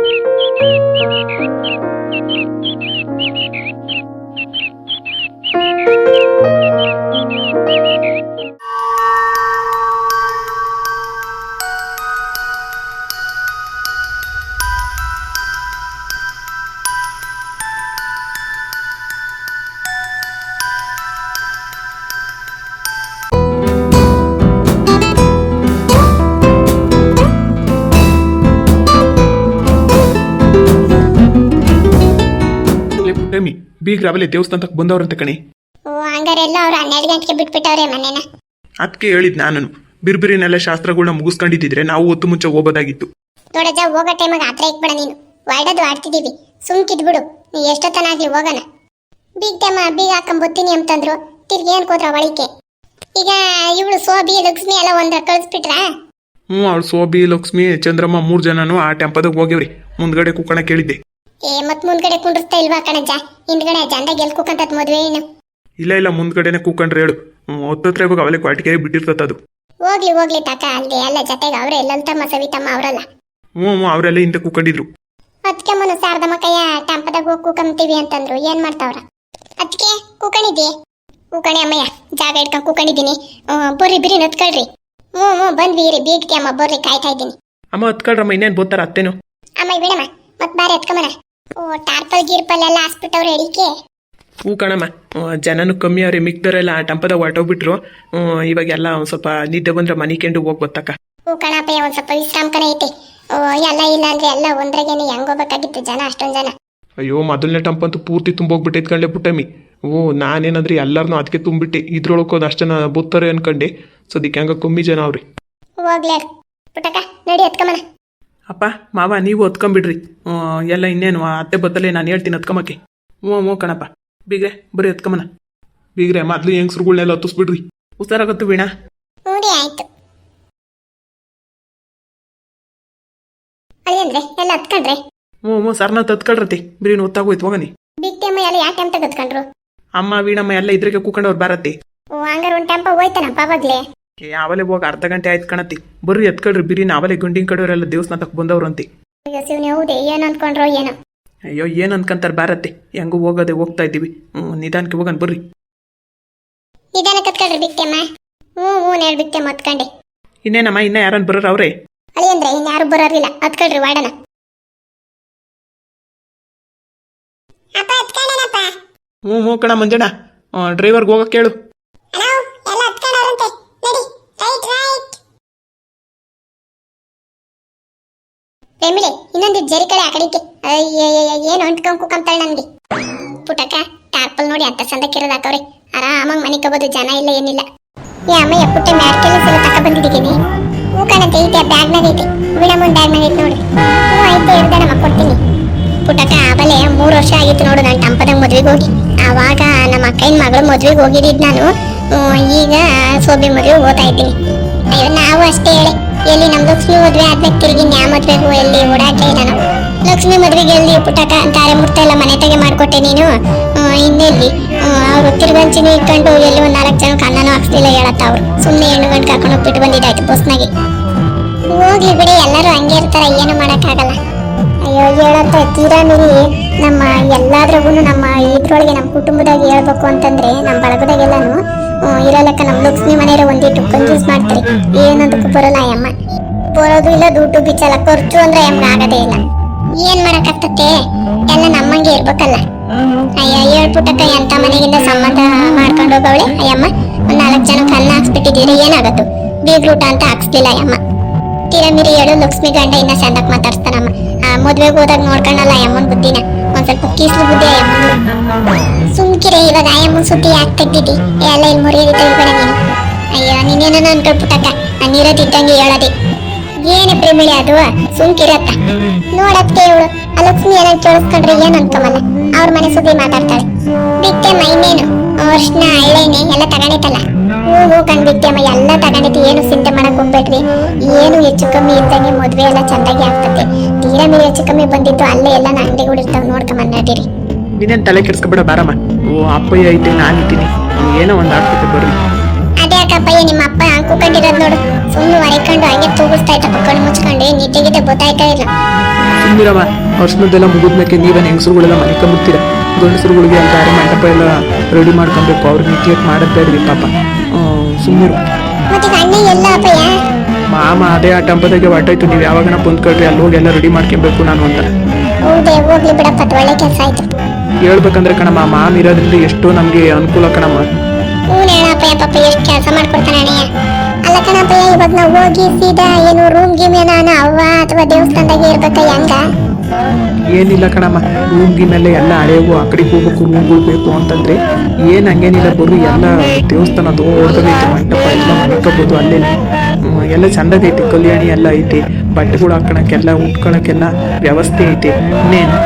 ಲೇ ಪುಟ್ಟಮ್ಮಿ ಬೀಗ್ರ ದೇವಸ್ಥಾನಕ್ಕೆ ಬಂದವ್ರಂತೆ ಕಣಿ. ಓ ಹಂಗಾರೆಲ್ಲ ಅವ್ರು ಹನ್ನೆರಡು ಗಂಟೆಗೆ ಬಿಟ್ಬಿಟ್ಟವ್ರೆ ಮನೇನ? ಅದಕ್ಕೆ ಹೇಳಿದ್ ನಾನು ಬಿರ್ಬಿರಿನೆಲ್ಲ ಶಾಸ್ತ್ರಗಳನ್ನ ಮುಗಿಸ್ಕೊಂಡಿದ್ದಿದ್ರೆ ನಾವು ಹೊತ್ತು ಮುಂಚೆ ಹೋಗೋದಾಗಿತ್ತು. ನೋಡಜ್ಜ ಹೋಗೋ ಟೈಮಾಗ ಆತ್ರ ಇಕ್ಬೇಡ ನೀನು. ವಾಡೋದು ಆಡ್ತಿದೀವಿ. ಸುಮ್ಕಿದ್ಬಿಡು ನೀ ಎಷ್ಟೊತ್ತನಾಗ್ಲಿ ಹೋಗೋಣ. ಬೀಗ ಟೈಮ ಬೀಗ ಹಾಕೊಂಬತ್ತೀನಿ ಅಂತಂದ್ರು. ತಿರ್ಗಿ ಅನ್ಕೋದ್ರ ಒಳಿಕೆ ಈಗ ಇವಳು ಸೋಬಿ ಲಕ್ಷ್ಮಿ ಎಲ್ಲ ಒಂದ ಕಳಿಸ್ಬಿಟ್ರಾ? ಹ್ಞೂ ಅವಳು ಸೋಬಿ ಲಕ್ಷ್ಮಿ ಚಂದ್ರಮ್ಮ ಮೂರು ಜನನು ಆ ಟೆಂಪದಾಗ ಹೋಗ್ಯವ್ರಿ. ಮುಂದ್ಗಡೆ ಕುಕ್ಕಣ ಕೇಳಿದ್ದೆ. ಏ ಮತ್ ಮುಂದ್ಗಡೆ ಕುಂಡ್ರಸ್ತಾ ಇಲ್ವಾ ಕಣಜ್ಜ? ಹಿಂದ್ಗಡೆ ಜಂಡ ಗೆಲ್ಕೋಕಂತದ್ ಮದ್ವೆ ಏನು? ಇಲ್ಲ ಇಲ್ಲ ಮುಂದ್ಗಡೆನೆ ಕೂಕೊಂಡ್ರೆ ಹೇಳು. ಹತ್ತತ್ರ ಇವಾಗ ಅವಲೇ ಕ್ವಾಟಿಗೆ ಬಿಟ್ಟಿರ್ತದ ಅದು. ಹೋಗ್ಲಿ ಹೋಗ್ಲಿ ತಾತ ಅಲ್ಲಿ ಎಲ್ಲ ಜೊತೆಗೆ ಅವ್ರೆ ಎಲ್ಲಂತಮ್ಮ ಸವಿತಮ್ಮ ಅವರಲ್ಲ. ಹ್ಞೂ ಹ್ಞೂ ಅವರೆಲ್ಲ ಹಿಂದೆ ಕೂಕೊಂಡಿದ್ರು. ಅದಕ್ಕೆ ಮನ ಶಾರದಮ್ಮ ಕೈಯ ಟಂಪದಾಗ ಹೋಗಿ ಕೂಕಂತೀವಿ ಅಂತಂದ್ರು. ಏನ್ ಮಾಡ್ತಾವ್ರ? ಅದಕ್ಕೆ ಕೂಕಣಿದ್ದಿ ಕೂಕಣಿ ಅಮ್ಮಯ್ಯ ಜಾಗ ಇಡ್ಕ ಕೂಕಣಿದ್ದೀನಿ. ಹ್ಮ್, ಬರ್ರಿ ಬಿರಿ ನತ್ಕೊಳ್ರಿ. ಹ್ಞೂ ಹ್ಞೂ ಬಂದ್ವಿ ರೀ ಬೀಗ್ತಿ ಅಮ್ಮ ಬರ್ರಿ ಕಾಯ್ತಾ ಇದ್ದೀನಿ. ಅಮ್ಮ ಹತ್ಕೊಳ್ರಮ್ಮ ಇನ್ನೇನು ಬೋತಾರ ಅತ್ತೇನು? ಅಮ್ಮ ಬಿಡಮ್ಮ. ಮತ್ ಬಾರಿ ಎತ್ಕೊಂಬನ ಓ ಟಾರ್ಪಲ್ ಗೀರ್ಪಲ್ ಎಲ್ಲ ಹಾಸ್ಬಿಟ್ಟವ್ರೆ ಹೇಳಿಕೆ? ಹೂ ಕಣಮ್ಮ. ಜನನು ಕಮ್ಮಿ ಅವ್ರಿ ಮಿಕ್ದವರೆಲ್ಲ ಟಂಪದ ಟೆಂಪದಾಗ ಹೊರಟೋಗ್ಬಿಟ್ರು. ಹ್ಮ್, ಇವಾಗೆಲ್ಲ ಒಂದ್ ಸ್ವಲ್ಪ ನಿದ್ದೆ ಬಂದ್ರೆ ಮನೆ ಕೆಂಡು ಹೋಗಿ ಗೊತ್ತಕ್ಕ. ಹೂ ಕಣಪ್ಪಯ್ಯ ಒಂದ್ ಸ್ವಲ್ಪ ವಿಶ್ರಾಮ ಕಣ ಐತೆ. ಓ ಎಲ್ಲ ಇಲ್ಲ ಅಂದ್ರೆ ಎಲ್ಲ ಒಂದ್ರಾಗೇನೆ ಹೆಂಗ್ ಹೋಗ್ಬೇಕಾಗಿತ್ತು ಜನ ಅಷ್ಟೊಂದ್ ಜನ. ಅಯ್ಯೋ ಮೊದಲನೇ ಟಂಪ್ ಅಂತೂ ಪೂರ್ತಿ ತುಂಬೋಗ್ಬಿಟ್ಟೈತ್ ಕಣ್ಲೆ ಪುಟ್ಟಮ್ಮಿ. ಓ ನಾನೇನಂದ್ರೆ ಎಲ್ಲರನ್ನೂ ಅದಕ್ಕೆ ತುಂಬಿಟ್ಟೆ. ಇದ್ರೊಳಗೆ ಒಂದು ಅಷ್ಟು ಜನ ಬುತ್ತಾರೆ ಅನ್ಕಂಡೆ. ಸದ್ಯಕ್ಕೆ ಹಂಗ ಕಮ್ಮಿ ಜನ ಅವ್ರಿ. ಹೋಗ್ಲೇ. ಪುಟಕ ನಡಿ ಎತ್ಕೊಂಬನ. ಅಪ್ಪ ಮಾವ ನೀವು ಹೊತ್ಕೊಂಬಿಡ್ರಿ ಎಲ್ಲ ಇನ್ನೇನು ಅತ್ತೆ ಬತ್ತಲೆ ನಾನು ಹೇಳ್ತೀನಿ ಹತ್ಕೊಂಬಕ್ಕೆ. ಹ್ಞೂ ಹ್ಞೂ ಕಣಪ್ಪ. ಬೀಗ್ರೆ ಬರೀ ಹತ್ಕೊಂಬನ. ಬೀಗ್ರೆ ಮೊದ್ಲು ಹೆಂಗ್ಸ್ರುಗಳ್ನೆಲ್ಲ ಹತ್ತಿಸ್ಬಿಡ್ರಿ. ಹುಷಾರಾಗತ್ತು ವೀಣಾ. ಆಯ್ತು. ಎಲ್ಲ ಹತ್ಕೊಂಡ್ರೆ? ಹ್ಞೂ ಹ್ಞೂ ಸರ್ನ ತತ್ಕೊಳ್ರತಿ ಬಿರಿನ ಹೊತ್ತಾಗೋಯ್ತು ಹೋಗನಿ. ಬಿಗ್ ಟೈಮ್ ಎಲ್ಲ ಯಾವ ಟೈಮ್ ತೆಗೆದ್ಕೊಂಡ್ರು ಅಮ್ಮ ವೀಣಮ್ಮ ಎಲ್ಲ ಇದ್ರಿಗೆ ಕೂಕೊಂಡವ್ರು ಬರತ್ತೆ. ಹಂಗಾರ ಒಂದ್ ಟೆಂಪ ಹೋಯ್ತಾನಪ್ಪ ಏ ಆವಲೇ ಹೋಗಿ ಅರ್ಧ ಗಂಟೆ ಆಯ್ತು ಕಣತಿ. ಬರ್ರಿ ಎತ್ಕೊಳ್ರಿ ಬಿರಿ ನಾವಲೆ ಗುಂಡಿನ ಕಡೆಯವರೆಲ್ಲ ದೇವಸ್ಥಾನಕ್ಕೆ ಬಂದವ್ರು ಅಂತಿ. ಅಯ್ಯೋ ಶಿವನಿ ಹೌದೇ ಏನ್ ಅನ್ಕೊಂಡ್ರೋ ಏನೋ. ಅಯ್ಯೋ ಏನು ಅನ್ಕಂತಾರೆ ಬಾರತ್ತೆ. ಹೆಂಗೂ ಹೋಗೋದೆ ಹೋಗ್ತಾ ಇದ್ದೀವಿ. ಹ್ಞೂ ನಿಧಾನಕ್ಕೆ ಹೋಗನ್ ಬರ್ರಿ. ನಿಧಾನ ಕತ್ಕೊಳ್ರಿ ಟೈಮ ಹ್ಞೂ ಹ್ಞೂ ನೇಳ್ ಬಿಗ್ ಟೈಮ್ ಹತ್ಕೊಂಡೆ ಇನ್ನೇನಮ್ಮ ಇನ್ನ ಯಾರನ್ನ ಬರೋರ್ ಅವ್ರೆ? ಅಳಿಯಂದ್ರೆ ಇನ್ಯಾರು ಬರೋರಿಲ್ಲ. ಹತ್ಕೊಳ್ರಿ ವಾಡನ. ಹ್ಞೂ ಹ್ಞೂ ಕಣ ಮಂಜಣ್ಣ ಡ್ರೈವರ್ಗೆ ಹೋಗಕ್ಕೆ ಕೇಳು. ಪ್ರೇಮಿಳೆ ಇನ್ನೊಂದು ಜರಿ ಕಡೆ ಆ ಏನು ಅಂಟ್ಕೊಂಡ್ ಕುಕ್ಕಂತಾಳೆ ನನಗೆ? ಪುಟಕ ಟಾರ್ಪಲ್ ನೋಡಿ ಅಂತ ಸಂದಕ್ಕಿರೋದು ಹಾಕವ್ರೆ ಆರಾಮಾಗಿ ಮನೆ ಕಬೋದು ಜನ ಇಲ್ಲ, ಏನಿಲ್ಲ. ಏ ಅಮ್ಮಯ್ಯ, ಪುಟ್ಟ ಮ್ಯಾಟ್ ಸಲ ತಕ ಬಂದಿದ್ದೀನಿ ಹೂ ಕಾಣಂತೆ ಐತೆ ಬ್ಯಾಗ್ನಾಗ ಐತೆ. ಬಿಡಮ್ಮನ್ ಬ್ಯಾಗ್ನಾಗ ಐತೆ ನೋಡಿ. ಹೂ ಐತೆ ಇರ್ದಣಮ್ಮ ಕೊಡ್ತೀನಿ ಪುಟಕ ಆಮೇಲೆ ಮೂರು ವರ್ಷ ಆಗಿತ್ತು ನೋಡು, ನಾನು ಟಂಪದಾಗ ಮದ್ವೆಗೆ ಹೋಗಿ. ಆವಾಗ ನಮ್ಮ ಅಕ್ಕನ ಮಗಳು ಮದ್ವೆಗೆ ಹೋಗಿದ್ದು ನಾನು. ಈಗ ಸೋಬಿ ಮದುವೆ ಓದ್ತಾ ಇದ್ದೀನಿ. ಅಯ್ಯೋ, ನಾವು ಅಷ್ಟೇ ಹೇಳಿ. ಎಲ್ಲಿ ನಮ್ಮ ಲಕ್ಷ್ಮಿ ಮದುವೆ ಆದ್ಮೇಲೆ ತಿರುಗಿ ನ್ಯಾ ಎಲ್ಲಿ ಓಡಾಡ್ಲೇ ಇಲ್ಲ ಲಕ್ಷ್ಮಿ ಮದುವೆಗೆ ಎಲ್ಲಿ ಪುಟಕ ತಾರೆ ಮುರ್ತ ಎಲ್ಲ ಮನೆ ತೆಗೆ ಮಾಡ್ಕೊಟ್ಟೆ ನೀನು? ಇನ್ನೆಲ್ಲಿ? ಅವರು ತಿರುಗಂಚಿನ ಇಟ್ಕೊಂಡು ಎಲ್ಲಿ ಒಂದು ನಾಲ್ಕು ಜನಕ್ಕೆ ಅನ್ನನೂ ಹಾಕ್ಸ್ಲಿಲ್ಲ ಹೇಳತ್ತ ಅವ್ರು. ಸುಮ್ಮನೆ ಹೆಣ್ಣು ಗಂಟು ಕರ್ಕೊಂಡು ಹೋಗ್ಬಿಟ್ಟು ಬಂದಿದ್ದಾಯ್ತು ಬಸ್ನಾಗೆ. ಹೋಗ್ಲಿ ಬಿಡಿ, ಎಲ್ಲರೂ ಹಂಗೆ ಇರ್ತಾರೆ, ಏನು ಮಾಡೋಕ್ಕಾಗಲ್ಲ. ಅಯ್ಯೋ ಹೇಳತ್ತ ತೀರಾ ಮೀರಿ ನಮ್ಮ ಎಲ್ಲಾದ್ರಗೂ ನಮ್ಮ ಇದ್ರೊಳಗೆ ನಮ್ಮ ಕುಟುಂಬದಾಗ ಹೇಳ್ಬೇಕು ಅಂತಂದ್ರೆ, ನಮ್ಮ ಬಳಗದಾಗೆಲ್ಲಾನು ಹ್ಮ್, ಇರೋ ಲೆಕ್ಕ ನಮ್ಮ ಲಕ್ಷ್ಮಿ ಮನೆಯವ್ರು ಒಂದಿಟ್ಟು ಕಂಜೂಸ್ ಮಾಡ್ತಾರೆ. ಮಾಡ್ತೀರಿ ಬರಲ್ಲ ಅಮ್ಮ. ಬರೋದು ಇಲ್ಲ ದುಡ್ಡು ಬಿಚ್ಚಲ್ಲ ಖರ್ಚು ಅಂದ್ರೆ ಎಮ್ಗೆ ಆಗದೇ ಇಲ್ಲ. ಏನ್ ಮಾಡಕ್ಕಾಗ್ತತೆ? ಎಲ್ಲ ನಮ್ಮಂಗೆ ಇರ್ಬೇಕಲ್ಲ. ಅಯ್ಯ ಹೇಳ್ಬಿಟ್ಟಕ್ಕ ಎಂತ ಮನೆಗಿಂದ ಸಂಬಂಧ ಮಾಡ್ಕೊಂಡು ಹೋಗವಳೆ? ಅಯ್ಯಮ್ಮ ಒಂದ್ ನಾಲ್ಕು ಜನ ಅನ್ನ ಹಾಕ್ಸ್ಬಿಟ್ಟಿದ್ದೀರಿ ಏನಾಗತ್ತು ಬೀಗ್ರೂಟ ಅಂತ ಹಾಕ್ಸ್ಲಿಲ್ಲ ಅಯ್ಯಮ್ಮ ತೀರಮಿರಿ ಹೇಳು ಲಕ್ಷ್ಮಿ ಗಂಡ ಇನ್ನ ಚಂದಕ್ ಮಾತಾಡ್ಸ್ತಾನಮ್ಮ. ಆ ಮದ್ವೆಗೆ ಹೋದಾಗ ನೋಡ್ಕೊಂಡಲ್ಲ ಅಮ್ಮನ್ ಬುದ್ಧಿನ. ಒಂದ್ ಸ್ವಲ್ಪ ಕೀಸ್ಲು ಬುದ್ಧಿ ಸುಮ್ಕಿರೆ, ಇವಾಗ ಆಯಮ್ಮ ಸುದ್ದಿ ಯಾಕೆ ಎಲ್ಲ ಇಲ್ಲಿ ಮುರಿಯೋದಿ ತೆಗಿಬೇಡ ನೀನು. ಅಯ್ಯೋ, ನೀನೇನ ಅನ್ಕೊಳ್ಬಿಟ್ಟಕ್ಕ ನಾನು ಇರೋದಿದ್ದಂಗೆ ಹೇಳದೆ. ಏನೇ ಪ್ರೇಮಿಳಿ ಅದು ಸುಮ್ಕಿರತ್ತ ನೋಡತ್ತೆ ಇವಳು. ಆ ಲಕ್ಷ್ಮಿ ಏನಂತ ಕೇಳಿಸ್ಕೊಂಡ್ರೆ ಏನ್ ಅನ್ಕೊಂಬಲ್ಲ. ಅವ್ರ ಮನೆ ಸುದ್ದಿ ಮಾತಾಡ್ತಾಳೆ. ಬಿಟ್ಟೆಮ್ಮ ಇನ್ನೇನು ಅರ್ಶನ ಹಳ್ಳೆಣ್ಣೆ ಎಲ್ಲ ತಗೊಂಡೈತಲ್ಲ ಹೂ ಹೂ ಕಂಡ್ ಬಿಟ್ಟೆಮ್ಮ ಎಲ್ಲ ತಗೊಂಡೈತಿ ಏನು ಚಿಂತೆ ಮಾಡಕ್ ಹೋಗ್ಬೇಡ್ರಿ. ಏನು ಹೆಚ್ಚು ಕಮ್ಮಿ ಇದ್ದಂಗೆ ಮದ್ವೆ ಎಲ್ಲ ಚಂದಾಗಿ ಆಗ್ತದೆ. ತೀರಾ ಮೇಲೆ ಹೆಚ್ಚು ಕಮ್ಮಿ ಬಂದಿತ್ತು ಅಲ್ಲೇ ಎಲ್ಲ ಅಂಗಡಿಗಳು ಇರ್ತಾವ ನೋಡ್ಕೊಂಡ್ ನಡೀರಿ. ನೀನೇನು ತಲೆ ಕೆಡ್ಸ್ಕೊಬೇಡ ಬಾರಮ್ಮ. ಓ ಅಪ್ಪಯ್ಯ ಐತೆ ನಾನಿದ್ದೀನಿ ಏನೋ ಒಂದು ಆಗ್ತದೆ ಬರ್ರಿ. ಅದೇ ನಿಮ್ಮ ಅಪ್ಪ ಹಂಗ್ ಕೂಕೊಂಡಿರೋದ್ ನೋಡು. ಸುಮ್ಮನೆ ಹೊರಕೊಂಡು ಹಂಗೆ ತೂಗಿಸ್ತಾ ಇದ್ದಪ್ಪ ಕಣ್ಣು ಮುಚ್ಕೊಂಡು. ನಿದ್ದೆ ಗಿದ್ದೆ ಗೊತ್ತಾಯ್ತಾ ಇಲ್ಲ. ಸುಮ್ಮನಿರಮ್ಮ ವರ್ಷದೆಲ್ಲ ಮುಗಿದ್ಮೇಲೆ ನೀವೇನು ಹೆಂಗಸರುಗಳೆಲ್ಲ ಮಲ್ಕೊಂಬಿಡ್ತೀರ ಗಂಡಸರುಗಳಿಗೆ ಅಲ್ಲಿ ಮಂಟಪ ಎಲ್ಲ ರೆಡಿ ಮಾಡ್ಕೊಬೇಕು. ಅವ್ರಿಗೆ ನಿತ್ಯಕ್ಕೆ ಮಾಡೋದು ಬೇಡ್ರಿ ಪಾಪ. ಸುಮ್ಮನೆ ಮತ್ತೆ ಈಗ ಅಣ್ಣ ಎಲ್ಲ ಅಪ್ಪಯ್ಯ? ಮಾಮ ಅದೇ ಆ ಟಂಪದಾಗೆ ಹೊಟ್ಟಾಯ್ತು ನೀವು ಯಾವಾಗನ ಬಂದ್ಕೊಳ್ರಿ ಅಲ್ಲಿ ಹೋಗಿ ಎಲ್ಲ ರೆಡಿ ಮಾಡ್ಕೊಬೇಕು ನಾನು ಅಂತ. ಹೇಳ್ಬೇಕಂದ್ರೆ ಕಣಮ್ಮ ಮಾಮ ಇರೋದ್ರಿಂದ ಎಷ್ಟೋ ನಮಗೆ ಅನುಕೂಲ ಕಣಮ್ಮ. ಎಷ್ಟು ಕೆಲಸ ಮಾಡ್ಕೊಡ್ತಾನೆ ಅಲ್ಲ ಕಣಪ್ಪ ಇವಾಗ ನಾವು ಹೋಗಿ ಸೀದಾ ಏನು ರೂಮ್ ಗೀಮ್ ಏನೋ ಅವ್ವ ಅಥವಾ ದೇವಸ್ಥಾನದಾಗೆ ಇರ್ಬೇಕ ಹೆಂಗ? ಏನಿಲ್ಲ ಕಣಮ್ಮ. ರೂಮ್ಗಿನಲ್ಲೇ ಎಲ್ಲ ಹಳೆವು ಆ ಕಡೆಗೆ ಹೋಗ್ಬೇಕು ರೂಮ್ಗಳು ಬೇಕು ಅಂತಂದ್ರೆ ಏನು ಹಂಗೇನಿಲ್ಲ ಬರು ಎಲ್ಲ ದೇವಸ್ಥಾನ ದೊಡ್ಡದೈತೆ ಮಂಟಪ ಎಲ್ಲ ಮಾಡ್ಕೋಬೋದು ಅಲ್ಲೇ ಎಲ್ಲ ಚಂದದೈತಿ ಕಲ್ಯಾಣಿ ಎಲ್ಲ ಐತಿ ಬಟ್ಟೆಗಳು ಹಾಕೊಳಕ್ಕೆಲ್ಲ ಉಟ್ಕೊಳಕ್ಕೆಲ್ಲ ವ್ಯವಸ್ಥೆ ಐತಿ ಇನ್ನೇನು?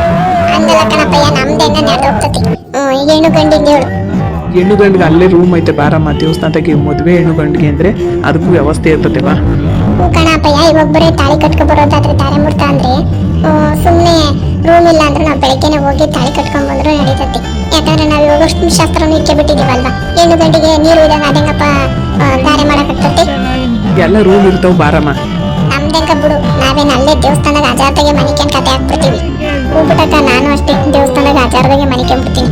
ಹೆಣ್ಣು ಗಂಡಿಗೆ ಅಲ್ಲೇ ರೂಮ್ ಐತೆ ಬಾರಮ್ಮ ದೇವಸ್ಥಾನದಾಗೆ ಮದುವೆ ಹೆಣ್ಣು ಗಂಡಿಗೆ ಅಂದ್ರೆ ಅದಕ್ಕೂ ವ್ಯವಸ್ಥೆ ಇರ್ತದೆ ಬಾ. ಕಣಪ್ಪ ಕಣಪ್ಪಯ್ಯ ಇವಾಗ ಬರೀ ತಾಳಿ ಕಟ್ಕೊ ಬರೋದಾದ್ರೆ ತಾರೆ ಮುರ್ತಾ ಅಂದ್ರೆ ಸುಮ್ಮನೆ ರೂಮ್ ಇಲ್ಲ ಅಂದ್ರೆ ನಾವು ಬೆಳಗ್ಗೆನೆ ಹೋಗಿ ತಾಳಿ ಕಟ್ಕೊಂಡ್ ಬಂದ್ರು ನಡೀತತಿ. ಯಾಕಂದ್ರೆ ನಾವು ಇವಾಗ ಅಷ್ಟು ಶಾಸ್ತ್ರನೂ ಇಕ್ಕೆ ಬಿಟ್ಟಿದೀವಲ್ವಾ? ಹೆಣ್ಣು ಗಂಡಿಗೆ ನೀರು ಇದಂಗ ಅದಂಗಪ್ಪ ಕಾರ್ಯ ಮಾಡಕತ್ತತಿ ಎಲ್ಲ ರೂಮ್ ಇರ್ತಾವ ಬಾರಮ್ಮ. ನಮ್ದೆಂಗ ಬಿಡು ನಾವೇನ್ ಅಲ್ಲೇ ದೇವಸ್ಥಾನದ ಆಚಾರದಾಗೆ ಮನಿಕೆನ್ ಕತೆ ಹಾಕ್ಬಿಡ್ತೀವಿ ಹೋಗ್ಬಿಟ್ಟಕ್ಕ ನಾನು ಅಷ್ಟೇ ದೇವಸ್ಥಾನದ ಆಚಾರದಾಗೆ ಮನಿಕೊಂಡ್ಬಿಡ್ತೀನಿ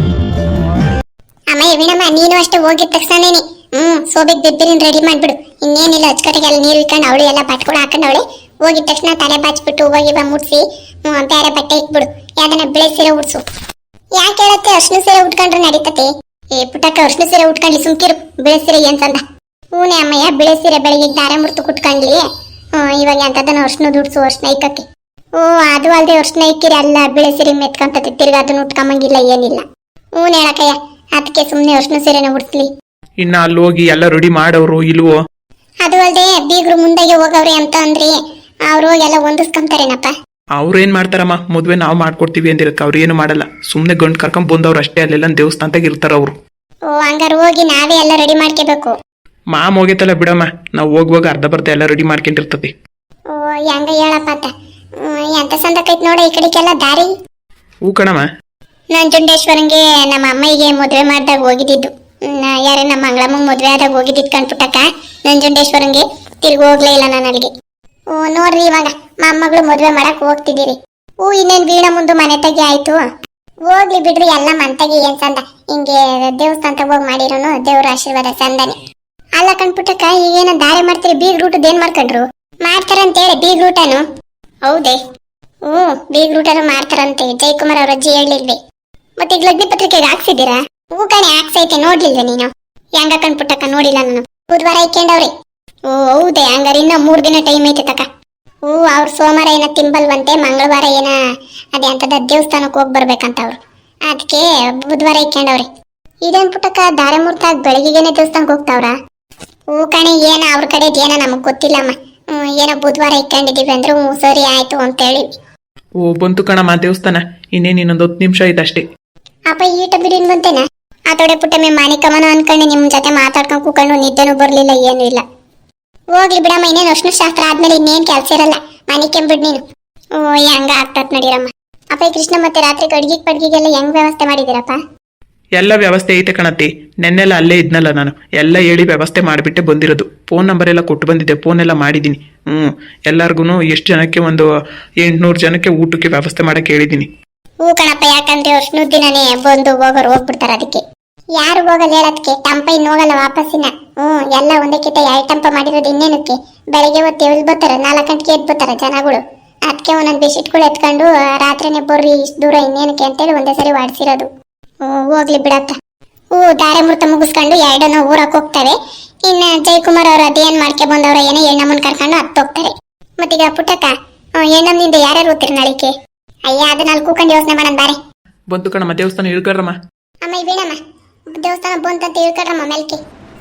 ಅಮ್ಮ ವೀಣಮ್ಮ ನೀನು ಅಷ್ಟೇ ಹೋಗಿದ ತಕ್ಷಣನೇ ಹ್ಮ್ ಸೋಬಿಗೆ ಬಿದ್ದಿರಿನ್ ರೆಡಿ ಮಾಡ್ಬಿಡು. ಇನ್ನೇನಿಲ್ಲ ಅಚ್ಚಕಟ್ಟಿಗೆ ಅಲ್ಲಿ ನೀರು ಇಟ್ಕೊಂಡು ಅವಳು ಎಲ್ಲ ಬಟ್ಕೊಂಡು ಹಾಕೊಂಡು ಅವಳೆ ಹೋಗಿದ ತಕ್ಷಣ ತಲೆ ಬಾಚ್ಬಿಟ್ಟು ಹೋಗಿ ಬಾ ಮುಟ್ಸಿ. ಬೇರೆ ಬಟ್ಟೆ ಇಟ್ಬಿಡು. ಯಾವ್ದನ್ನ ಬಿಳಿ ಸೀರೆ ಉಡ್ಸು. ಯಾಕೆ ಹೇಳತ್ತೆ ಅರ್ಶಿನ ಸೀರೆ ಉಟ್ಕೊಂಡ್ರೆ ನಡೀತತೆ? ಏ ಪುಟಕ್ಕ ಅರ್ಶಿನ ಸೀರೆ ಉಟ್ಕೊಂಡ್ಲಿ ಸುಮ್ಕಿರು. ಬಿಳಿ ಸೀರೆ ಏನ್ ಚಂದ? ಹೂನೆ ಅಮ್ಮಯ್ಯ ಬಿಳಿ ಸೀರೆ ಬೆಳಿಗ್ಗೆ ದಾರೆ ಮುರ್ತು ಕುಟ್ಕೊಂಡ್ಲಿ. ಹ್ಮ್, ಇವಾಗ ಎಂತದನ್ನ ಅರ್ಶಿನ ದುಡ್ಸು ಅರ್ಶಿನ ಇಕ್ಕಕ್ಕೆ. ಓ ಅದು ಅಲ್ಲದೆ ಅರ್ಶಿನ ಇಕ್ಕಿರಿ ಅಲ್ಲ ಬಿಳಿ ಸೀರೆ ಮೆತ್ಕೊಂತತಿ. ತಿರ್ಗ ಅದನ್ನ ಉಟ್ಕೊಂಬಂಗಿಲ್ಲ ಏನಿಲ್ಲ. ಹ್ಞೂ ಹೇಳಕಯ್ಯ ಅದಕ್ಕೆ ಸುಮ್ನೆ ಅರ್ಶಿನ ಸೀರೆನ ಉಡ್ಸ್ಲಿ. ಇನ್ನ ಅಲ್ಲಿ ಹೋಗಿ ಎಲ್ಲ ರೆಡಿ ಮಾಡೋರು ಇಲ್ವೋ? ಅದು ಅಲ್ಲದೆ ಬೀಗ್ರು ಮುಂದೆಗೆ ಹೋಗವ್ರಿ ಅಂತ ಅಂದ್ರಿ. ಅವ್ರು ಎಲ್ಲ ಹೊಂದಿಸ್ಕೊಂತಾರೇನಪ್ಪ? ಅವ್ರೇನ್ ಮಾಡ್ತಾರಮ್ಮ? ಮದ್ವೆ ನಾವ್ ಮಾಡ್ಕೊಡ್ತೀವಿ ಅಂದಿರಕ್ಕೆ ಅವ್ರು ಏನು ಮಾಡಲ್ಲ. ಸುಮ್ನೆ ಗಂಡ್ ಕರ್ಕೊಂಡ್ ಬಂದವ್ರು ಅಷ್ಟೇ ಅಲ್ಲೆಲ್ಲ ದೇವಸ್ಥಾನದಾಗ ಇರ್ತಾರ ಅವ್ರು. ಓ ಹಂಗಾರ ಹೋಗಿ ನಾವೇ ಎಲ್ಲ ರೆಡಿ ಮಾಡ್ಕೋಬೇಕು. ಮಾಮ್ ಹೋಗೈತಲ್ಲ ಬಿಡಮ್ಮ. ನಾವ್ ಹೋಗುವಾಗ ಅರ್ಧ ಬರ್ತ ಎಲ್ಲ ರೆಡಿ ಮಾಡ್ಕೊಂಡಿರ್ತತಿ. ಓ ಹೆಂಗ ಹೇಳಪ್ಪ ಅಂತ. ಹ್ಮ್, ಎಂತ ಸಂದಕೈತ್ ನೋಡ ಈ ಕಡೆಗೆಲ್ಲ ದಾರಿ. ಹೂ ಕಣಮ್ಮ. ನಂಜುಂಡೇಶ್ವರಂಗೆ ನಮ್ಮ ಅಮ್ಮಯ್ಯಗೆ ಮದುವೆ ಮಾಡ್ದಾಗ ಹೋಗಿದ್ದಿದ್ದು. ನ- ಯಾರೇ ನಮ್ಮ ಮಂಗಳಮ್ಮ ಮದುವೆ ಆದಾಗ ಹೋಗಿದ್ದಿದ್ ಕಣ್ಪುಟ್ಟಕ್ಕ. ನಂಜುಂಡೇಶ್ವರಂಗೆ ತಿರ್ಗಿ ಹೋಗ್ಲೇ ಇಲ್ಲ ನಾನು ಅಲ್ಲಿಗೆ. ನೋಡ್ರಿ ಇವಾಗ. ಮೊಮ್ಮಗಳು ಮದುವೆ ಮಾಡಕ್ ಹೋಗ್ತಿದ್ದೀರಿ. ಹೂ ಇನ್ನೇನ್ ವೀಣ ಮುಂದೆ ಮನೆ ತಗಿ ಆಯ್ತು. ಹೋಗ್ಲಿ ಬಿಡ್ರಿ, ಎಲ್ಲ ಮಂತಗಿ ಏನ್ ಚಂದ? ಹಿಂಗೆ ದೇವಸ್ಥಾನಕ್ಕೆ ಹೋಗಿ ಮಾಡಿರೋನು ದೇವ್ರ ಆಶೀರ್ವಾದ, ಚಂದನೆ. ಅಲ್ಲ ಕಣ್ಪುಟ್ಟಕ್ಕ, ಈಗೇನ ದಾರಿ ಮಾಡ್ತೀರಿ, ಬೀಗ್ ರೂಟದ್ ಏನ್ ಮಾಡ್ಕೊಂಡ್ರು? ಮಾಡ್ತಾರಂತೇಳಿ, ಬೀಗ್ ರೂಟನು. ಹೌದೇ? ಹ್ಞೂ, ಬೀಗ್ ರೂಟನು ಮಾಡ್ತಾರಂತೆ. ಜಯಕುಮಾರ್ ಅವ್ರ ಅಜ್ಜಿ ಹೇಳಿಲ್ವಿ ಮತ್ತೆ ಈಗ ಲಗ್ನ ಪತ್ರಿಕೆಗೆ ಹಾಕ್ಸಿದ್ದೀರಾ? ಹೂ ಕಣೆ, ಹಾಕ್ಸೈತೆ, ನೋಡ್ಲಿಲ್ವ ನೀನು? ಹೆಂಗ ಕಣ್ಪುಟ್ಟಕ್ಕ, ನೋಡಿಲ್ಲ ನಾನು. ಬುಧವಾರ ಇಕ್ಕೊಂಡವ್ರಿ ಓ ಹೌದೇ ಹಂಗಾರೆ ಇನ್ನ ಮೂರ್ ದಿನ ಟೈಮ್ ಐತೆ ತಕ. ಓ ಅವ್ರ ಸೋಮವಾರ ಏನ ತಿಂಬಲ್ವಂತೆ ಮಂಗಳವಾರ ಏನ ಅದೇ ಅಂತದ ದೇವಸ್ಥಾನಕ್ಕೆ ಹೋಗಿ ಬರ್ಬೇಕಂತ ಅವ್ರು. ಅದಕ್ಕೆ ಬುಧವಾರ ಇಕ್ಕೊಂಡವ್ರಿ ಇದೇನ್ ಪುಟಕ ದಾರೆ ಮುರ್ತಾಗ ಬೆಳಗ್ಗೆನೆ ದೇವಸ್ಥಾನಕ್ಕೆ ಹೋಗ್ತಾವ್ರ? ಓ ಕಣೆ ಏನ ಅವ್ರ ಕಡೆ ಏನ ನಮಗ್ ಗೊತ್ತಿಲ್ಲಮ್ಮ. ಹ್ಮ್, ಏನೋ ಬುಧವಾರ ಇಕ್ಕೊಂಡಿದೀವಿ ಅಂದ್ರೆ ಹ್ಞೂ ಸರಿ ಆಯ್ತು ಅಂತ ಹೇಳಿ ಓ ಬಂತು ಕಣಮ್ಮ ದೇವಸ್ಥಾನ. ಇನ್ನೇನು ಇನ್ನೊಂದು ಹತ್ತು ನಿಮಿಷ ಐತಷ್ಟೇ ಅಪ್ಪ ಈಟ ಬಿಡಿನ್ ಬಂತೇನ ತೊಡೆ ಪುಟ್ಟ ಮೇ ಮಾಣಿಕಮ್ಮನ ಅನ್ಕೊಂಡು ನಿಮ್ ಜೊತೆ ಮಾತಾಡ್ಕೊಂಡು ಕೂಕೊಂಡು ನಿದ್ದೆನೂ ಬರ್ಲಿಲ್ಲ ಏನೂ ಇಲ್ಲ. ಹೋಗ್ಲಿ ಬಿಡಮ್ಮ ಇನ್ನೇನು ಅಷ್ಟು ಶಾಸ್ತ್ರ ಆದ್ಮೇಲೆ ಇನ್ನೇನ್ ಕೆಲಸ ಇರಲ್ಲ. ಮನಿಕೆಂಬಿಡ್ ನೀನು. ಓ ಹೆಂಗ ಆಗ್ತತ್ ನಡೀರಮ್ಮ. ಅಪ್ಪ ಕೃಷ್ಣ ಮತ್ತೆ ರಾತ್ರಿ ಅಡ್ಗಿ ಪಡ್ಗಿಗೆಲ್ಲ ಹೆಂಗ್ ವ್ಯವಸ್ಥೆ ಮಾಡಿದಿರಪ್ಪ ಎಲ್ಲ ವ್ಯವಸ್ಥೆ ಐತೆ ಕಣತಿ ನೆನ್ನೆಲ್ಲ ಅಲ್ಲೇ ಇದ್ನಲ್ಲ ನಾನು. ಎಲ್ಲ ಹೇಳಿ ವ್ಯವಸ್ಥೆ ಮಾಡಿಬಿಟ್ಟೆ ಬಂದಿರೋದು. ಫೋನ್ ನಂಬರ್ ಎಲ್ಲ ಕೊಟ್ಟು ಬಂದಿದ್ದೆ. ಫೋನ್ ಎಲ್ಲ ಮಾಡಿದ್ದೀನಿ. ಹ್ಮ್ ಎಲ್ಲರಿಗೂ ಎಷ್ಟು ಜನಕ್ಕೆ ಒಂದು ಎಂಟುನೂರು ಜನಕ್ಕೆ ಊಟಕ್ಕೆ ವ್ಯವಸ್ಥೆ ಮಾಡಕ್ಕೆ ಹೇಳಿದ್ದೀನಿ. ಹೂ ಕಣಪ್ಪ ಯಾಕಂದ್ರೆ ಅಷ್ಟು ದಿನನೇ ಬಂದು ಹೋಗೋರು ಹೋಗ್ಬಿಡ್ತಾರ ಅದಕ್ಕೆ. ಯಾರು ಹೋಗಲ್ಲ ಹೇಳೋದಕ್ಕೆ. ಟಂಪ ಇನ್ನು ಹೋಗಲ್ಲ ವಾಪಸ್ಸಿನ. ಹ್ಞೂ ಎಲ್ಲ ಒಂದಕ್ಕಿಂತ ಎರಡು ಟಂಪ ಮಾಡಿರೋದು ಇನ್ನೇನಕ್ಕೆ? ಬೆಳಗ್ಗೆ ಹೊತ್ತು ಎಲ್ಲಿ ಬರ್ತಾರೆ ನಾಲ್ಕು ಗಂಟೆಗೆ ಎದ್ದು ಬರ್ತಾರೆ ಜನಗಳು. ಅದಕ್ಕೆ ಒಂದೊಂದು ಬೆಡ್ಶೀಟ್ಗಳು ಎತ್ಕೊಂಡು ರಾತ್ರಿನೇ ಬರ್ರಿ ಇಷ್ಟು ದೂರ ಇನ್ನೇನಕ್ಕೆ ಅಂತೇಳಿ ಒಂದೇ ಸರಿ ವಾಡಿಸಿರೋದು. ಹ್ಞೂ ಹೋಗ್ಲಿ ಬಿಡತ್ತ ಹ್ಞೂ ದಾರೆ ಮುಹೂರ್ತ ಮುಗಿಸ್ಕೊಂಡು ಎರಡನ್ನ ಊರಕ್ಕೆ ಹೋಗ್ತವೆ. ಇನ್ನ ಜಯಕುಮಾರ್ ಅವರು ಅದೇನ್ ಮಾಡ್ಕೆ ಬಂದವ್ರ ಏನೋ ಹೆಣ್ಣಮ್ಮನ್ ಕರ್ಕೊಂಡು ಹತ್ತು ಹೋಗ್ತಾರೆ. ಮತ್ತೀಗ ಪುಟ್ಟಕ್ಕ ಹೆಣ್ಣಮ್ಮಿಂದ ಯಾರ್ಯಾರು ಓದ್ತೀರಿ ನಾಳಿಕೆ? ಅಯ್ಯ ಅದನ್ನ ಅಲ್ಲಿ ಕೂಕೊಂಡು ಯೋಚನೆ ಮಾಡೋಣ ಬಾರೆ. ಬಂತು ಕಣಮ್ಮ ದೇವಸ್ಥಾನ ಇಳ್ಕಡ್ರಮ್ಮ ಅಮ್ಮ ಈ ದೇವಸ್ಥಾನ ಬಂತಂತ ಹೇಳ್ಕೊಡ್ರಮ್ಮ ಮೇಲ್ಕೆ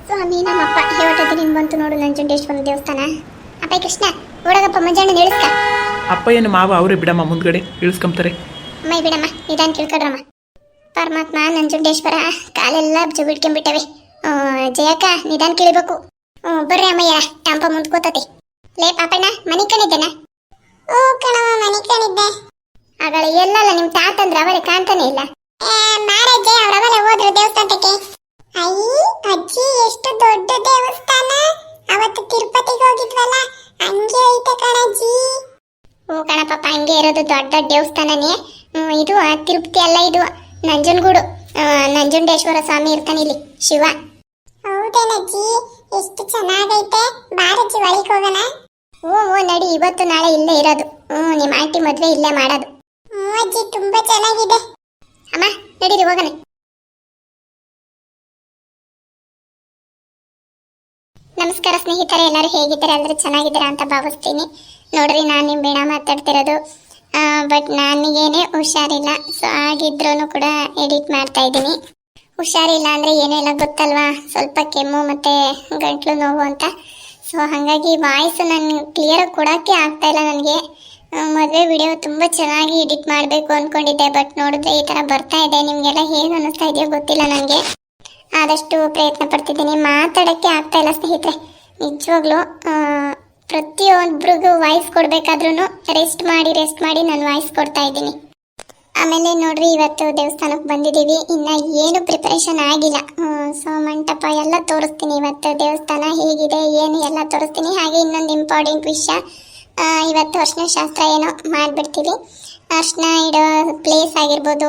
ಸ್ವಾಮಿ ನಮ್ಮಪ್ಪ ಹೇಳ್ತದೆ ನಿನ್ ಬಂತು ನೋಡು ನಂಜುಂಡೇಶ್ವರ ದೇವಸ್ಥಾನ. ಅಪ್ಪ ಕೃಷ್ಣ ಓಡಗಪ್ಪ ಮಂಜಣ್ಣ ಇಳಿಸ್ಕ ಅಪ್ಪ ಏನು ಮಾವ ಅವರೇ ಬಿಡಮ್ಮ ಮುಂದ್ಗಡೆ ಇಳಿಸ್ಕೊಂತಾರೆ. ಅಮ್ಮ ಬಿಡಮ್ಮ ನಿಧಾನ ಕೇಳ್ಕೊಡ್ರಮ್ಮ. ಪರಮಾತ್ಮ ನಂಜುಂಡೇಶ್ವರ ಕಾಲೆಲ್ಲ ಜುಬಿಡ್ಕೊಂಡ್ಬಿಟ್ಟವೆ ಜಯಕ್ಕ ನಿಧಾನ ಕೇಳಬೇಕು. ಬರ್ರಿ ಅಮ್ಮಯ್ಯ ಟಂಪ ಮುಂದ್ಕೋತತಿ ಲೇ ಪಾಪಣ್ಣ ಮನಿ ಕಣಿದ್ದೇನ ಓ ಕಣವ ಮನಿ ಕಣಿದ್ದೆ ಆಗಳ ಎಲ್ಲಲ್ಲ ನಿಮ್ ತಾತಂದ್ರೆ ಅವರೇ ಕಾಣ್ತಾನೆ ಇಲ್ಲ. ಮಾರಜ್ಜೆ ಅವ್ರವಲ್ಲ ಹೋದ್ರು ದೇವಸ್ಥಾನಕ್ಕೆ. ಅಯ್ಯ, ಅಜ್ಜಿ, ಎಷ್ಟು ದೊಡ್ಡ ದೇವಸ್ಥಾನ. ಅವತ್ತು ತಿರುಪತಿಗೆ ಹೋಗಿದ್ವಲ್ಲ, ಹಂಗೆ ಐತೆ ಕಣಜ್ಜಿ. ಓ ಕಣಪ್ಪ, ಹಂಗೆ ಇರೋದು ದೊಡ್ಡ ದೇವಸ್ಥಾನನೇ. ಇದು ತಿರುಪತಿ ಅಲ್ಲ, ಇದು ನಂಜನಗೂಡು. ನಂಜುಂಡೇಶ್ವರ ಸ್ವಾಮಿ ಇರ್ತಾನೆ ಇಲ್ಲಿ, ಶಿವ. ಹೌದೇನಜ್ಜಿ ಎಷ್ಟು ಚೆನ್ನಾಗೈತೆ. ಬಾರಜ್ಜಿ, ಒಳಗೆ ಹೋಗೋಣ. ಓ ಓ ನಡಿ, ಇವತ್ತು ನಾಳೆ ಇಲ್ಲೇ ಇರೋದು. ಹ್ಞೂ, ನಿಮ್ಮ ಆಂಟಿ ಮದುವೆ ಇಲ್ಲೇ ಮಾಡೋದು. ಹ್ಞೂ ಅಜ್ಜಿ, ತುಂಬಾ ಚೆನ್ನಾಗಿದೆ. ಅಮ್ಮ, ನಡೀರಿ, ಹೋಗೋಣ. ನಮಸ್ಕಾರ ಸ್ನೇಹಿತರೆ, ಎಲ್ಲರೂ ಹೇಗಿದ್ದಾರೆ? ಎಲ್ಲರೂ ಚೆನ್ನಾಗಿದ್ದೀರಾ ಅಂತ ಭಾವಿಸ್ತೀನಿ. ನೋಡ್ರಿ, ನಾನು ನಿಮ್ಮ ಬೇಡ ಮಾತಾಡ್ತಿರೋದು. ಬಟ್ ನನಗೇನೆ ಹುಷಾರಿಲ್ಲ. ಸೊ ಆಗಿದ್ರೂ ಕೂಡ ಎಡಿಟ್ ಮಾಡ್ತಾ ಇದ್ದೀನಿ. ಹುಷಾರಿಲ್ಲ ಅಂದರೆ ಏನೂ ಇಲ್ಲ, ಗೊತ್ತಲ್ವಾ? ಸ್ವಲ್ಪ ಕೆಮ್ಮು ಮತ್ತು ಗಂಟ್ಲು ನೋವು ಅಂತ. ಸೊ ಹಾಗಾಗಿ ವಾಯ್ಸ್ ನಾನು ಕ್ಲಿಯರ್ ಕೊಡೋಕ್ಕೆ ಆಗ್ತಾ ಇಲ್ಲ ನನಗೆ. ಮದುವೆ ವಿಡಿಯೋ ತುಂಬ ಚೆನ್ನಾಗಿ ಎಡಿಟ್ ಮಾಡಬೇಕು ಅಂದ್ಕೊಂಡಿದ್ದೆ ಬಟ್ ನೋಡಿದ್ರೆ ಈ ಥರ ಬರ್ತಾ ಇದೆ. ನಿಮಗೆಲ್ಲ ಹೇಗೆ ಅನ್ನಿಸ್ತಾ ಇದೆಯೋ ಗೊತ್ತಿಲ್ಲ ನನಗೆ ಆದಷ್ಟು ಪ್ರಯತ್ನ ಪಡ್ತಿದ್ದೀನಿ. ಮಾತಾಡೋಕ್ಕೆ ಆಗ್ತಾ ಇಲ್ಲ ಸ್ನೇಹಿತರೆ. ನಿಜವಾಗ್ಲೂ ಪ್ರತಿಯೊಬ್ಬರಿಗೂ ವಾಯ್ಸ್ ಕೊಡಬೇಕಾದ್ರೂ ರೆಸ್ಟ್ ಮಾಡಿ ರೆಸ್ಟ್ ಮಾಡಿ ನಾನು ವಾಯ್ಸ್ ಕೊಡ್ತಾ ಇದ್ದೀನಿ. ಆಮೇಲೆ ನೋಡ್ರಿ, ಇವತ್ತು ದೇವಸ್ಥಾನಕ್ಕೆ ಬಂದಿದ್ದೀವಿ. ಇನ್ನ ಏನು ಪ್ರಿಪರೇಷನ್ ಆಗಿಲ್ಲ. ಸೊ ಮಂಟಪ ಎಲ್ಲ ತೋರಿಸ್ತೀನಿ. ಇವತ್ತು ದೇವಸ್ಥಾನ ಹೇಗಿದೆ, ಏನು ಎಲ್ಲ ತೋರಿಸ್ತೀನಿ. ಹಾಗೆ ಇನ್ನೊಂದು ಇಂಪಾರ್ಟೆಂಟ್ ವಿಷಯ. ಇವತ್ತು ಅರ್ಶಿನ ಶಾಸ್ತ್ರ ಏನೋ ಮಾಡಿಬಿಡ್ತೀವಿ. ಅರ್ಶಿನ ಇಡೋ ಪ್ಲೇಸ್ ಆಗಿರ್ಬೋದು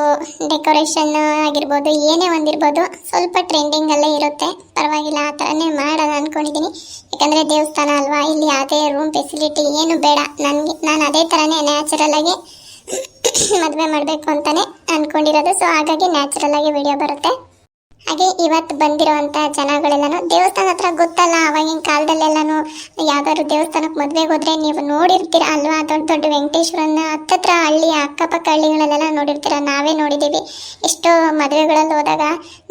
ಡೆಕೋರೇಷನ್ ಆಗಿರ್ಬೋದು, ಏನೇ ಒಂದಿರ್ಬೋದು, ಸ್ವಲ್ಪ ಟ್ರೆಂಡಿಂಗಲ್ಲೇ ಇರುತ್ತೆ. ಪರವಾಗಿಲ್ಲ, ಆ ಥರನೇ ಮಾಡೋಣ ಅಂದ್ಕೊಂಡಿದ್ದೀನಿ ಯಾಕಂದರೆ ದೇವಸ್ಥಾನ ಅಲ್ವಾ, ಇಲ್ಲಿ ಯಾವುದೇ ರೂಮ್ ಫೆಸಿಲಿಟಿ ಏನು ಬೇಡ. ನನಗೆ ನಾನು ಅದೇ ಥರನೇ ನ್ಯಾಚುರಲ್ ಆಗಿ ಮದುವೆ ಮಾಡಬೇಕು ಅಂತಾನೆ ಅಂದ್ಕೊಂಡಿರೋದು ಸೊ ಹಾಗಾಗಿ ನ್ಯಾಚುರಲ್ ಆಗಿ ವಿಡಿಯೋ ಬರುತ್ತೆ. ಹಾಗೆ ಇವತ್ತು ಬಂದಿರುವಂತಹ ಜನಗಳೆಲ್ಲಾನು ದೇವಸ್ಥಾನ ಹತ್ರ ಗೊತ್ತಲ್ಲ, ಅವಾಗಿನ ಕಾಲದಲ್ಲೆಲ್ಲಾನು ಯಾವ್ದಾದ್ರು ದೇವಸ್ಥಾನಕ್ಕೆ ಮದ್ವೆಗೆ ಹೋದ್ರೆ ನೀವು ನೋಡಿರ್ತೀರ ಅಲ್ವಾ? ದೊಡ್ಡ ದೊಡ್ಡ ವೆಂಕಟೇಶ್ವರನ ಹತ್ತತ್ರ ಹಳ್ಳಿ, ಅಕ್ಕಪಕ್ಕ ಹಳ್ಳಿಗಳಲ್ಲೆಲ್ಲ ನೋಡಿರ್ತೀರ, ನಾವೇ ನೋಡಿದ್ದೀವಿ ಎಷ್ಟೋ ಮದುವೆಗಳಲ್ಲಿ ಹೋದಾಗ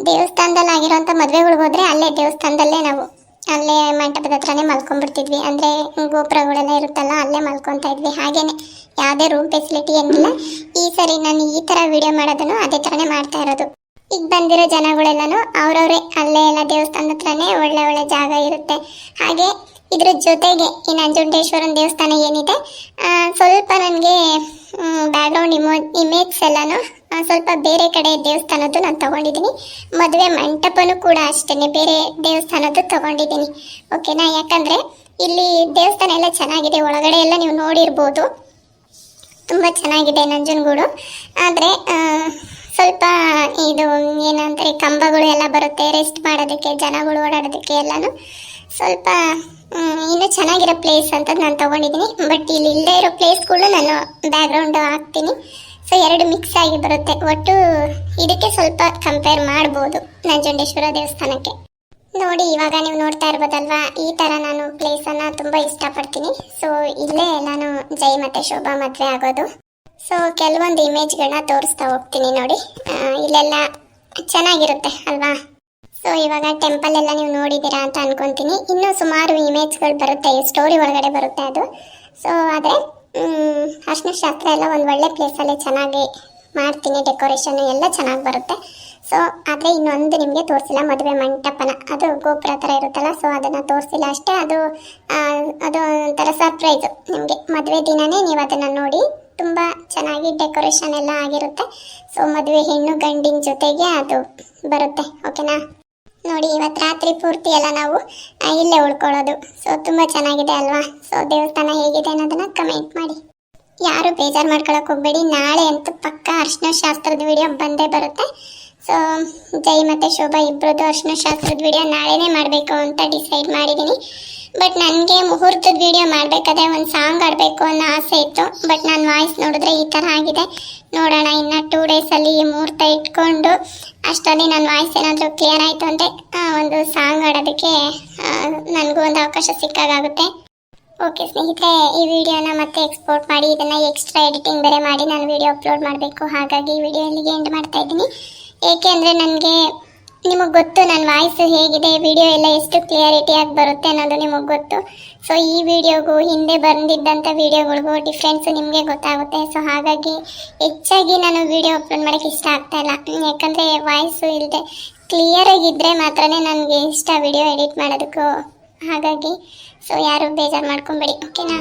ದೇವಸ್ಥಾನದಲ್ಲಿ ಆಗಿರೋಂಥ ಮದುವೆಗಳಿಗೆ ಹೋದ್ರೆ ಅಲ್ಲೇ ದೇವಸ್ಥಾನದಲ್ಲೇ ನಾವು, ಅಲ್ಲೇ ಮಂಟಪದ ಹತ್ರನೇ ಮಲ್ಕೊಂಡ್ಬಿಡ್ತಿದ್ವಿ. ಅಂದ್ರೆ ಗೋಪುರಗಳೆಲ್ಲ ಇರುತ್ತಲ್ಲ, ಅಲ್ಲೇ ಮಲ್ಕೊತಾ ಇದ್ವಿ. ಹಾಗೇನೆ ಯಾವುದೇ ರೂಮ್ ಫೆಸಿಲಿಟಿ ಏನಿಲ್ಲ. ಈ ಸರಿ ನಾನು ಈ ತರ ವಿಡಿಯೋ ಮಾಡೋದನ್ನು ಅದೇ ಥರನೇ ಮಾಡ್ತಾ ಇರೋದು. ಈಗ ಬಂದಿರೋ ಜನಗಳೆಲ್ಲನೂ ಅವ್ರವ್ರೆ ಅಲ್ಲೇ ಎಲ್ಲ ದೇವಸ್ಥಾನದ ಹತ್ರನೇ ಒಳ್ಳೆ ಒಳ್ಳೆ ಜಾಗ ಇರುತ್ತೆ. ಹಾಗೆ ಇದ್ರ ಜೊತೆಗೆ ಈ ನಂಜುಂಡೇಶ್ವರನ ದೇವಸ್ಥಾನ ಏನಿದೆ ಸ್ವಲ್ಪ ನನಗೆ ಬ್ಯಾಕ್ಗ್ರೌಂಡ್ ಇಮೋ ಇಮೇಜ್ಸ್ ಎಲ್ಲಾನು ಸ್ವಲ್ಪ ಬೇರೆ ಕಡೆ ದೇವಸ್ಥಾನದ್ದು ನಾನು ತಗೊಂಡಿದ್ದೀನಿ ಮದುವೆ ಮಂಟಪನೂ ಕೂಡ ಅಷ್ಟೇ ಬೇರೆ ದೇವಸ್ಥಾನದ್ದು ತಗೊಂಡಿದ್ದೀನಿ ಓಕೆನಾ ಯಾಕಂದರೆ ಇಲ್ಲಿ ದೇವಸ್ಥಾನ ಎಲ್ಲ ಚೆನ್ನಾಗಿದೆ, ಒಳಗಡೆ ಎಲ್ಲ ನೀವು ನೋಡಿರ್ಬೋದು. ತುಂಬ ಚೆನ್ನಾಗಿದೆ ನಂಜನಗೂಡು. ಆದರೆ ಸ್ವಲ್ಪ ಇದು ಏನಂತಾರೆ ಕಂಬಗಳು ಎಲ್ಲ ಬರುತ್ತೆ ರೆಸ್ಟ್ ಮಾಡೋದಕ್ಕೆ, ಜನಗಳು ಓಡಾಡೋದಕ್ಕೆ ಎಲ್ಲಾನು ಸ್ವಲ್ಪ ಇನ್ನು ಇನ್ನೂ ಚೆನ್ನಾಗಿರೋ ಪ್ಲೇಸ್ ಅಂತ ನಾನು ತೊಗೊಂಡಿದ್ದೀನಿ. ಬಟ್ ಇಲ್ಲಿ ಇಲ್ಲದೇ ಇರೋ ಪ್ಲೇಸ್ಗಳು ನಾನು ಬ್ಯಾಕ್ಗ್ರೌಂಡ್ ಹಾಕ್ತೀನಿ. ಸೊ ಎರಡು ಮಿಕ್ಸ್ ಆಗಿ ಬರುತ್ತೆ. ಒಟ್ಟು ಇದಕ್ಕೆ ಸ್ವಲ್ಪ ಕಂಪೇರ್ ಮಾಡ್ಬೋದು ನಂಜುಂಡೇಶ್ವರ ದೇವಸ್ಥಾನಕ್ಕೆ. ನೋಡಿ, ಇವಾಗ ನೀವು ನೋಡ್ತಾ ಇರ್ಬೋದಲ್ವಾ? ಈ ತರ ನಾನು ಪ್ಲೇಸ್ ಅನ್ನ ತುಂಬಾ ಇಷ್ಟಪಡ್ತೀನಿ. ಸೊ ಇಲ್ಲೇ ನಾನು ಜೈ ಮತ್ತೆ ಶೋಭಾ ಮದ್ವೆ ಆಗೋದು. ಸೊ ಕೆಲವೊಂದು ಇಮೇಜ್ಗಳನ್ನ ತೋರಿಸ್ತಾ ಹೋಗ್ತೀನಿ ನೋಡಿ. ಇಲ್ಲೆಲ್ಲ ಚೆನ್ನಾಗಿರುತ್ತೆ ಅಲ್ವಾ? ಸೊ ಇವಾಗ ಟೆಂಪಲ್ ಎಲ್ಲ ನೀವು ನೋಡಿದ್ದೀರಾ ಅಂತ ಅನ್ಕೊಂತೀನಿ. ಇನ್ನೂ ಸುಮಾರು ಇಮೇಜ್ಗಳು ಬರುತ್ತೆ ಸ್ಟೋರಿ ಒಳಗಡೆ ಬರುತ್ತೆ ಅದು. ಸೊ ಅದೇ ಅರ್ಶಿನ ಶಾಸ್ತ್ರ ಎಲ್ಲ ಒಂದು ಒಳ್ಳೆ ಪ್ಲೇಸಲ್ಲೇ ಚೆನ್ನಾಗಿ ಮಾಡ್ತೀನಿ ಡೆಕೋರೇಷನ್ ಎಲ್ಲ ಚೆನ್ನಾಗಿ ಬರುತ್ತೆ. ಸೊ ಆದರೆ ಇನ್ನೊಂದು ನಿಮಗೆ ತೋರಿಸಿಲ್ಲ, ಮದುವೆ ಮಂಟಪನ. ಅದು ಗೋಪುರ ಥರ ಇರುತ್ತಲ್ಲ ಸೊ ಅದನ್ನು ತೋರಿಸಿಲ್ಲ ಅಷ್ಟೇ. ಅದು ಅದು ಒಂಥರ ಸರ್ಪ್ರೈಸು ನಿಮಗೆ. ಮದುವೆ ದಿನನೇ ನೀವು ಅದನ್ನು ನೋಡಿ ತುಂಬ ಚೆನ್ನಾಗಿ ಡೆಕೋರೇಷನ್ ಎಲ್ಲ ಆಗಿರುತ್ತೆ. ಸೊ ಮದುವೆ ಹೆಣ್ಣು ಗಂಡಿನ ಜೊತೆಗೆ ಅದು ಬರುತ್ತೆ ಓಕೆನಾ ನೋಡಿ ಇವತ್ತು ರಾತ್ರಿ ಪೂರ್ತಿ ಎಲ್ಲ ನಾವು ಇಲ್ಲೇ ಉಳ್ಕೊಳ್ಳೋದು. ಸೊ ತುಂಬ ಚೆನ್ನಾಗಿದೆ ಅಲ್ವಾ? ಸೊ ದೇವಸ್ಥಾನ ಹೇಗಿದೆ ಅನ್ನೋದನ್ನು ಕಮೆಂಟ್ ಮಾಡಿ. ಯಾರು ಬೇಜಾರು ಮಾಡ್ಕೊಳಕ್ಕೆ ಹೋಗ್ಬೇಡಿ. ನಾಳೆ ಅಂತೂ ಪಕ್ಕ ಅರ್ಶಿನ ಶಾಸ್ತ್ರದ ವಿಡಿಯೋ ಬಂದೇ ಬರುತ್ತೆ. ಸೊ ಜೈ ಮತ್ತು ಶೋಭಾ ಇಬ್ಬರದ್ದು ಅರ್ಶಿನ ಶಾಸ್ತ್ರದ ವಿಡಿಯೋ ನಾಳೆನೇ ಮಾಡಬೇಕು ಅಂತ ಡಿಸೈಡ್ ಮಾಡಿದ್ದೀನಿ ಬಟ್ ನನಗೆ ಮುಹೂರ್ತದ ವಿಡಿಯೋ ಮಾಡಬೇಕಾದ್ರೆ ಒಂದು ಸಾಂಗ್ ಆಡಬೇಕು ಅನ್ನೋ ಆಸೆ ಇತ್ತು. ಬಟ್ ನನ್ನ ವಾಯ್ಸ್ ನೋಡಿದ್ರೆ ಈ ಥರ ಆಗಿದೆ. ನೋಡೋಣ, ಇನ್ನು ಟೂ ಡೇಸಲ್ಲಿ ಈ ಮುಹೂರ್ತ ಇಟ್ಕೊಂಡು ಅಷ್ಟರಲ್ಲಿ ನನ್ನ ವಾಯ್ಸ್ ಏನಾದರೂ ಕ್ಲಿಯರ್ ಆಯಿತು ಅಂದರೆ ಒಂದು ಸಾಂಗ್ ಆಡೋದಕ್ಕೆ ನನಗೂ ಒಂದು ಅವಕಾಶ ಸಿಕ್ಕಾಗುತ್ತೆ ಓಕೆ ಸ್ನೇಹಿತರೆ, ಈ ವಿಡಿಯೋನ ಮತ್ತೆ ಎಕ್ಸ್ಪೋರ್ಟ್ ಮಾಡಿ, ಇದನ್ನು ಎಕ್ಸ್ಟ್ರಾ ಎಡಿಟಿಂಗ್ ಬೇರೆ ಮಾಡಿ ನಾನು ವಿಡಿಯೋ ಅಪ್ಲೋಡ್ ಮಾಡಬೇಕು. ಹಾಗಾಗಿ ಈ ವಿಡಿಯೋ ಇಲ್ಲಿಗೆ ಎಂಡ್ ಮಾಡ್ತಾ ಇದ್ದೀನಿ. ಏಕೆ ಅಂದರೆ ನನಗೆ ನಿಮಗೆ ಗೊತ್ತು ನನ್ನ ವಾಯ್ಸ್ ಹೇಗಿದೆ, ವಿಡಿಯೋ ಎಲ್ಲ ಎಷ್ಟು ಕ್ಲಿಯರಿಟಿಯಾಗಿ ಬರುತ್ತೆ ಅನ್ನೋದು ನಿಮಗೆ ಗೊತ್ತು. ಸೊ ಈ ವಿಡಿಯೋಗೂ ಹಿಂದೆ ಬಂದಿದ್ದಂಥ ವಿಡಿಯೋಗಳಿಗೂ ಡಿಫ್ರೆನ್ಸ್ ನಿಮಗೆ ಗೊತ್ತಾಗುತ್ತೆ. ಸೊ ಹಾಗಾಗಿ ಹೆಚ್ಚಾಗಿ ನಾನು ವಿಡಿಯೋ ಅಪ್ಲೋಡ್ ಮಾಡೋಕ್ಕೆ ಇಷ್ಟ ಆಗ್ತಾ ಇಲ್ಲ. ಯಾಕಂದರೆ ವಾಯ್ಸು ಇಲ್ಲದೆ ಕ್ಲಿಯರಾಗಿದ್ದರೆ ಮಾತ್ರ ನನಗೆ ಇಷ್ಟ ವಿಡಿಯೋ ಎಡಿಟ್ ಮಾಡೋದಕ್ಕೂ. ಹಾಗಾಗಿ ಸೊ ಯಾರು ಬೇಜಾರು ಮಾಡ್ಕೊಬೇಡಿ. ಓಕೆನಾ